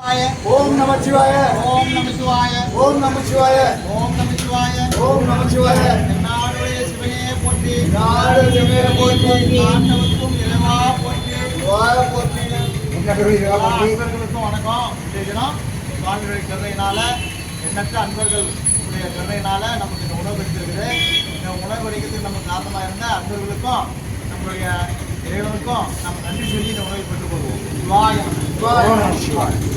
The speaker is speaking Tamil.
ஓம் நம சிவாய. ஓம் நம சிவாய. ஓம் நம சிவாய. ஓம் நம சிவாய. ஓம் நம சிவாய. நாடுடைய சிவனையே போற்றி. நாடு சிவனையே போற்றி. ஆண்டவருக்கும் இறைவா போற்றி. வாழ போற்றி. அன்பர்களுக்கும் வணக்கம். இன்றைய தினம் சுவாமியுடைய கருணையினால எண்ணற்ற அன்பர்கள் உடைய கருணையினால நமக்கு இந்த உணவு கிடைத்திருக்குது இந்த உணவு கிடைக்கிறதுக்கு நமக்கு காரணமாக இருந்த அன்பர்களுக்கும் நம்மளுடைய இறைவனுக்கும் நம்ம நன்றி சொல்லி இந்த உணவை பெற்றுக் கொள்வோம் சிவாய. சிவாய.